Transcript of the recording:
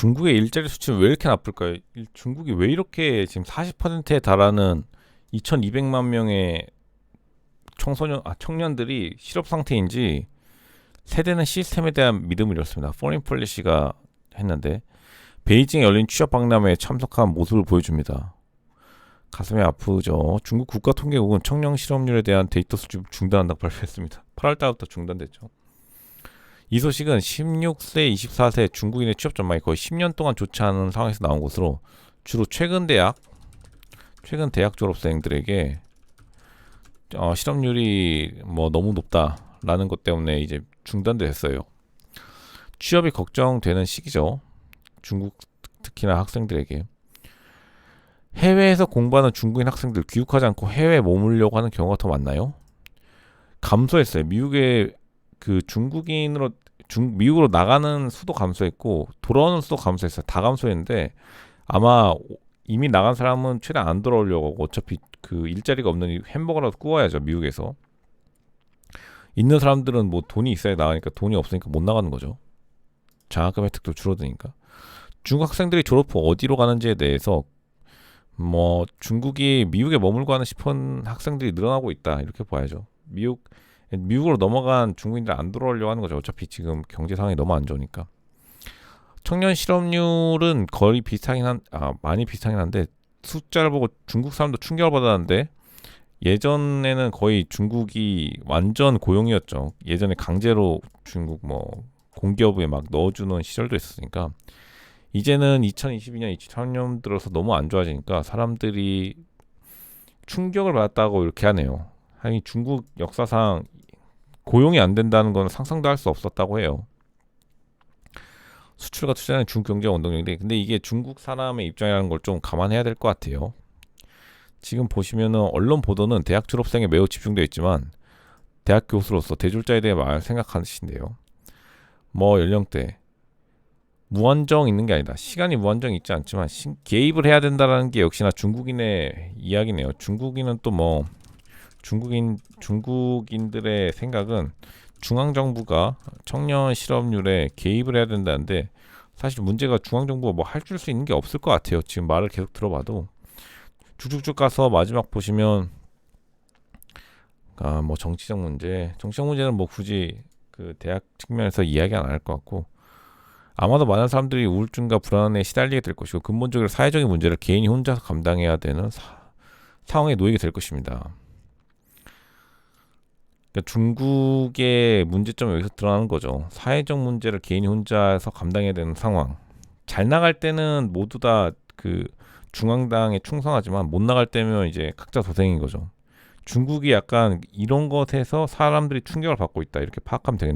중국의 일자리 수치는 왜 이렇게 나쁠까요? 일- 중국이 왜 이렇게 지금 40%에 달하는 2,200만 명의 청소년 아 청년들이 실업 상태인지 세대는 시스템에 대한 믿음을 잃었습니다. 포린 폴리시가 했는데 베이징에 열린 취업 박람회에 참석한 모습을 보여줍니다. 가슴이 아프죠. 중국 국가통계국은 청년 실업률에 대한 데이터 수집을 중단한다고 발표했습니다. 8월 달부터 중단됐죠. 이 소식은 16세, 24세 중국인의 취업 전망이 거의 10년 동안 좋지 않은 상황에서 나온 것으로 주로 최근 대학, 최근 대학 졸업생들에게 어, 실업률이 뭐 너무 높다라는 것 때문에 이제 중단됐어요. 취업이 걱정되는 시기죠. 중국 특히나 학생들에게 해외에서 공부하는 중국인 학생들 귀국하지 않고 해외에 머물려고 하는 경우가 더 많나요? 감소했어요. 미국의 그 중국인으로 중 미국으로 나가는 수도 감소했고 돌아오는 수도 감소했어요. 다 감소했는데 아마 이미 나간 사람은 최대한 안 돌아오려고 하고 어차피 그 일자리가 없는 이 햄버거라도 구워야죠 미국에서 있는 사람들은 뭐 돈이 있어야 나가니까 돈이 없으니까 못 나가는 거죠. 장학금 혜택도 줄어드니까 중국 학생들이 졸업 후 어디로 가는지에 대해서 뭐 중국이 미국에 머물고 하는 싶은 학생들이 늘어나고 있다 이렇게 봐야죠. 미국 미국으로 넘어간 중국인들 안 돌아오려고 하는 거죠. 어차피 지금 경제 상황이 너무 안 좋으니까. 청년 실업률은 거의 비슷하긴 한, 아, 많이 비슷하긴 한데 숫자를 보고 중국 사람도 충격을 받았는데 예전에는 거의 중국이 완전 고용이었죠. 예전에 강제로 중국 뭐 공기업에 막 넣어주는 시절도 있었으니까 이제는 2022년, 23년 들어서 너무 안 좋아지니까 사람들이 충격을 받았다고 이렇게 하네요. 아니 중국 역사상 고용이 안 된다는 건 상상도 할 수 없었다고 해요. 수출과 투자는 중국 경제가 원동력인데 근데 이게 중국 사람의 입장이라는 걸 좀 감안해야 될 것 같아요. 지금 보시면은 언론 보도는 대학 졸업생에 매우 집중되어 있지만 대학 교수로서 대졸자에 대해 말 생각하신대요. 뭐 연령대 무한정 있는 게 아니다. 시간이 무한정 있지 않지만 신- 개입을 해야 된다라는 게 역시나 중국인의 이야기네요. 중국인은 또 뭐 중국인 중국인들의 생각은 중앙 정부가 청년 실업률에 개입을 해야 된다는데 사실 문제가 중앙 정부가 뭐 할 줄 수 있는 게 없을 것 같아요. 지금 말을 계속 들어봐도 쭉쭉쭉 가서 마지막 보시면 아 뭐 정치적 문제, 정치적 문제는 뭐 굳이 그 대학 측면에서 이야기 안 할 것 같고 아마도 많은 사람들이 우울증과 불안에 시달리게 될 것이고 근본적으로 사회적인 문제를 개인이 혼자서 감당해야 되는 사, 상황에 놓이게 될 것입니다. 그러니까 중국의 문제점이 여기서 드러나는 거죠. 사회적 문제를 개인이 혼자서 감당해야 되는 상황. 잘 나갈 때는 모두 다 그 중앙당에 충성하지만 못 나갈 때면 이제 각자 도생인 거죠. 중국이 약간 이런 것에서 사람들이 충격을 받고 있다 이렇게 파악하면 되겠네요.